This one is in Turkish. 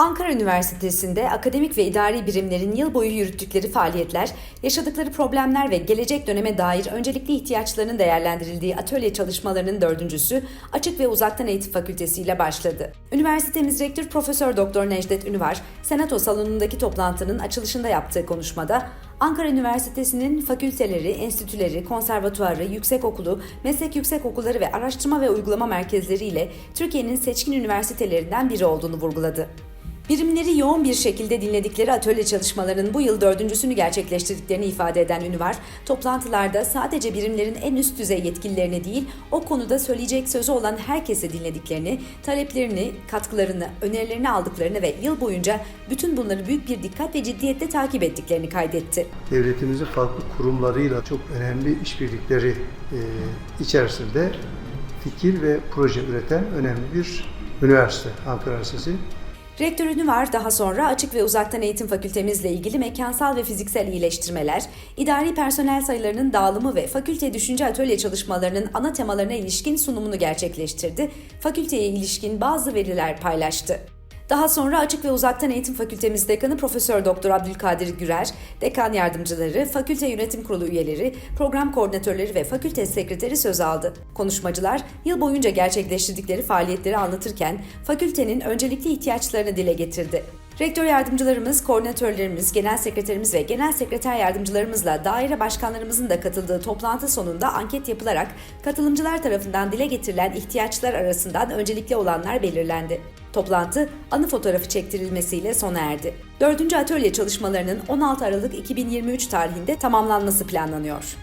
Ankara Üniversitesi'nde akademik ve idari birimlerin yıl boyu yürüttükleri faaliyetler, yaşadıkları problemler ve gelecek döneme dair öncelikli ihtiyaçlarının değerlendirildiği atölye çalışmalarının dördüncüsü Açık ve Uzaktan Eğitim Fakültesi ile başladı. Üniversitemiz Rektör Profesör Doktor Necdet Ünüvar, Senato salonundaki toplantının açılışında yaptığı konuşmada Ankara Üniversitesi'nin fakülteleri, enstitüleri, konservatuarı, yüksekokulu, meslek yüksekokulları ve araştırma ve uygulama merkezleri ile Türkiye'nin seçkin üniversitelerinden biri olduğunu vurguladı. Birimleri yoğun bir şekilde dinledikleri atölye çalışmalarının bu yıl dördüncüsünü gerçekleştirdiklerini ifade eden Ünüvar, toplantılarda sadece birimlerin en üst düzey yetkililerini değil, o konuda söyleyecek sözü olan herkesi dinlediklerini, taleplerini, katkılarını, önerilerini aldıklarını ve yıl boyunca bütün bunları büyük bir dikkat ve ciddiyetle takip ettiklerini kaydetti. devletimizin farklı kurumlarıyla çok önemli işbirlikleri e, içerisinde fikir ve proje üreten önemli bir üniversite Ankara Üniversitesi. Rektör Ünüvar daha sonra Açık ve Uzaktan Eğitim Fakültemizle ilgili mekansal ve fiziksel iyileştirmeler, idari personel sayılarının dağılımı ve fakülte düşünce atölye çalışmalarının ana temalarına ilişkin sunumunu gerçekleştirdi. Fakülteye ilişkin bazı veriler paylaştı. Daha sonra Açık ve Uzaktan Eğitim Fakültemiz Dekanı Profesör Doktor Abdülkadir Gürer, dekan yardımcıları, fakülte yönetim kurulu üyeleri, program koordinatörleri ve fakülte sekreteri söz aldı. Konuşmacılar yıl boyunca gerçekleştirdikleri faaliyetleri anlatırken fakültenin öncelikli ihtiyaçlarını dile getirdi. Rektör yardımcılarımız, koordinatörlerimiz, genel sekreterimiz ve genel sekreter yardımcılarımızla daire başkanlarımızın da katıldığı toplantı sonunda anket yapılarak katılımcılar tarafından dile getirilen ihtiyaçlar arasından öncelikli olanlar belirlendi. Toplantı anı fotoğrafı çektirilmesiyle sona erdi. Dördüncü atölye çalışmalarının 16 Aralık 2023 tarihinde tamamlanması planlanıyor.